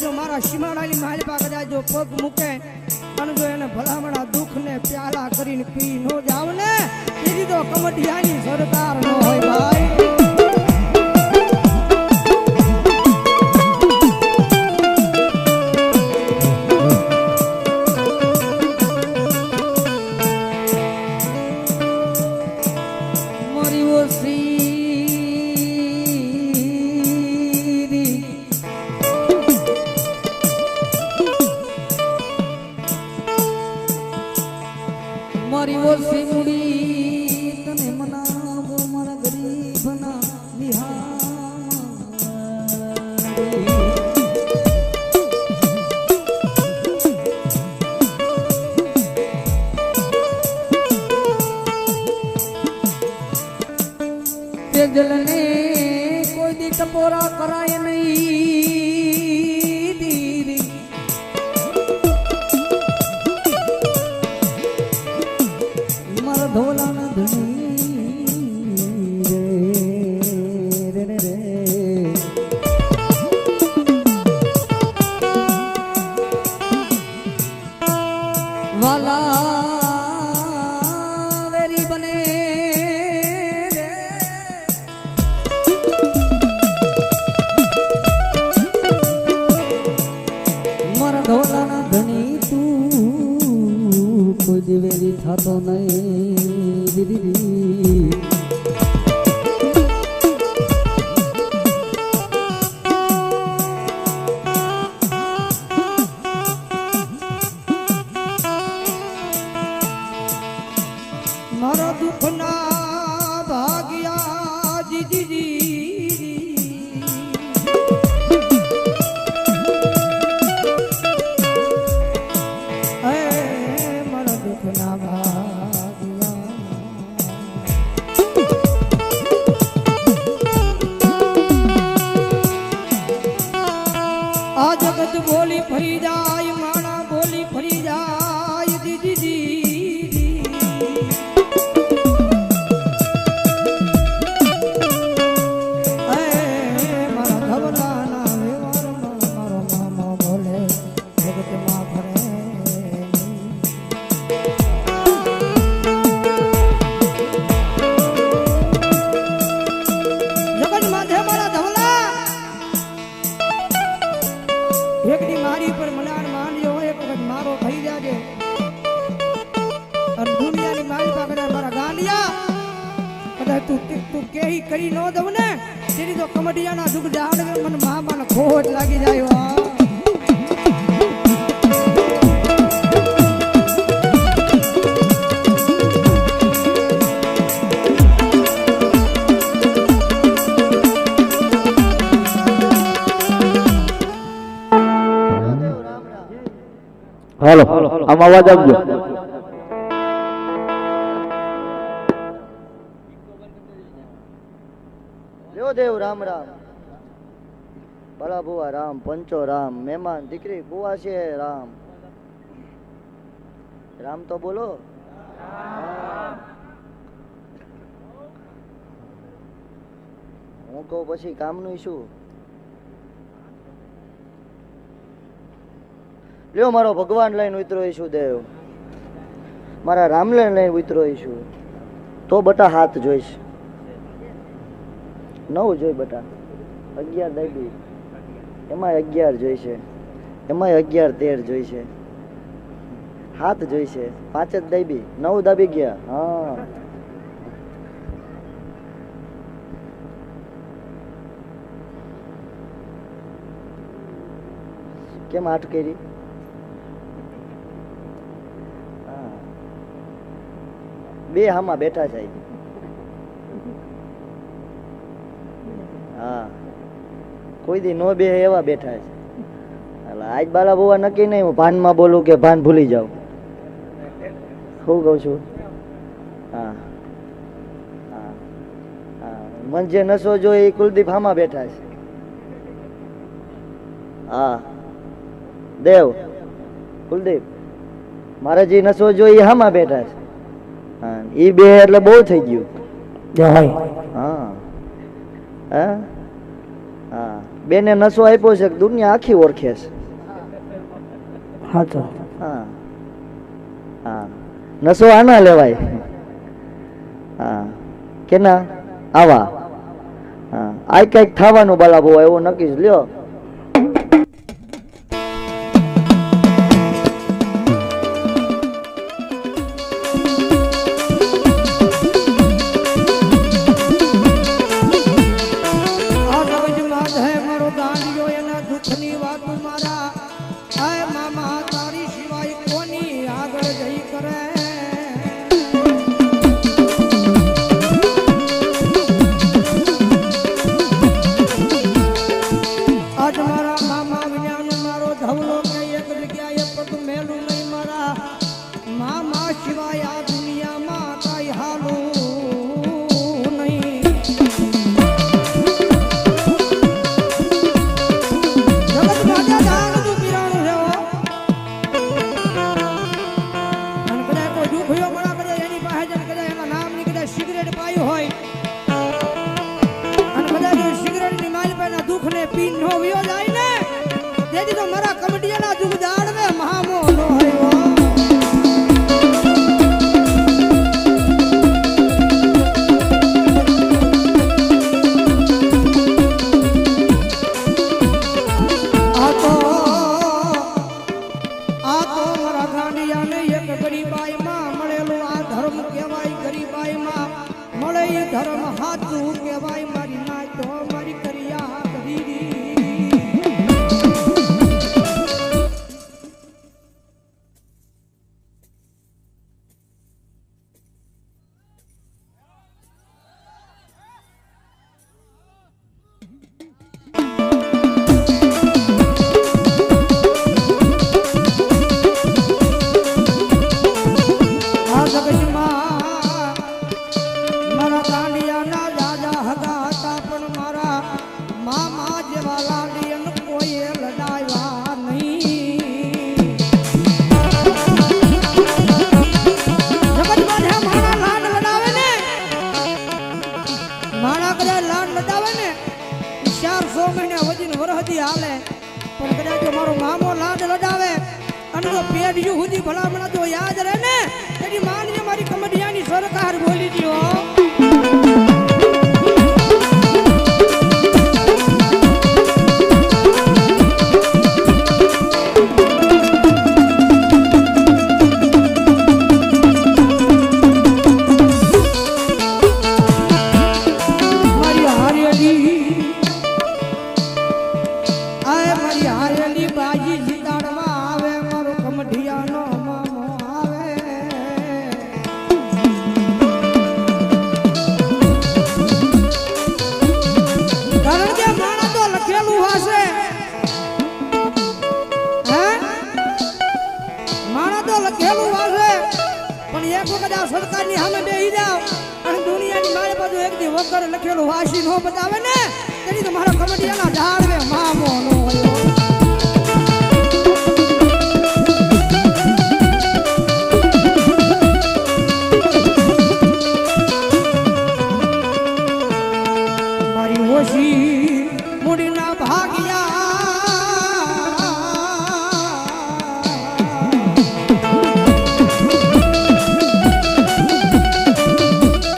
જો મારા સીમાડાની માલપા કદાચ જો પગ મૂકે, પણ જો એને ભલામણા દુઃખ ને પ્યાલા કરીને પી નો જાવ ને એ તો કમડિયાની સરકાર નો હોય ભાઈ. મારી ઓછી મૂડી તને મનાવો મારા ગરીબના બિહારી તેજલને કોઈ દી ટપોરા કરાય તેની તો કમડિયાના દુઃખ જાવડે મને મામાનો ખોટ લાગી જાય હાલો આમ અવાજ આપજો. દેવ રામ રામ. ભલા રામ, પંચો, રામ, મહેમાન, દીકરી બુવા છે, રામ. રામ તો બોલો. હું કહું પછી કામનું શું? લ્યો મારો ભગવાન લઈને ઉતરો છું દેવ. મારા રામલણ લઈને ઉતરો છું તો બટા હાથ જોઈશ. નવ જોઈ બટા. અગિયાર દાબી એમાં અગિયાર જોઈશે એમાં અગિયાર તેર જોઈશે હાથ જોઈશે પાંચ જ દાબી નવ દાબી ગયા. હા. કેમ આઠ કરી. બે હામાં બેઠા છે. હા. કોઈ દી નો બે એવા બેઠા છે. એટલે આજ બાલા બોવા નક્કી નહીં હું ભાનમાં બોલું કે ભાન ભૂલી જાઉં. શું કહું છું? હા. હા. હા. મન જે નશો જો એ કુલદીપ હામાં બેઠા છે. હા. દેવ. કુલદીપ. મારા જે નસો જો એ હામાં બેઠા છે. હા એ બે એટલે બહુ થઈ ગયું. હા હા. હા. બેને નસો આપ્યો છે દુનિયા આખી ઓળખે છે. હાચો. હા. હા. નસો આના લેવાય. હા. કે ના આવા. હા. આ કંઈક થવાનું બાલા એવો નક્કી જ લ્યો. નો વયો જાય ને તેથી તો મારા કમડિયાના જુગદાડ મે મહામો નો હોય મારા કદાચ લાડ લડાવે ને ચારસો મહિના વજીને વરહદી હાલે. પણ કદાચ મારો મામો લાડ લડાવે અને જો પેઢીઓ સુધી ભલામણા જો યાદ રહે ને તેની માનીએ મારી કમડિયાની સરકાર બોલી દ્યો તો લખેલું વાગે પણ એક વખત આ સરકારની સામે બેસી જાવ અને દુનિયાની મારે બાજુ એક દી વગર લખેલું વાસી નો બતાવે ને. તેની તો મારા કમડિયાના ઝાડવે મામો નો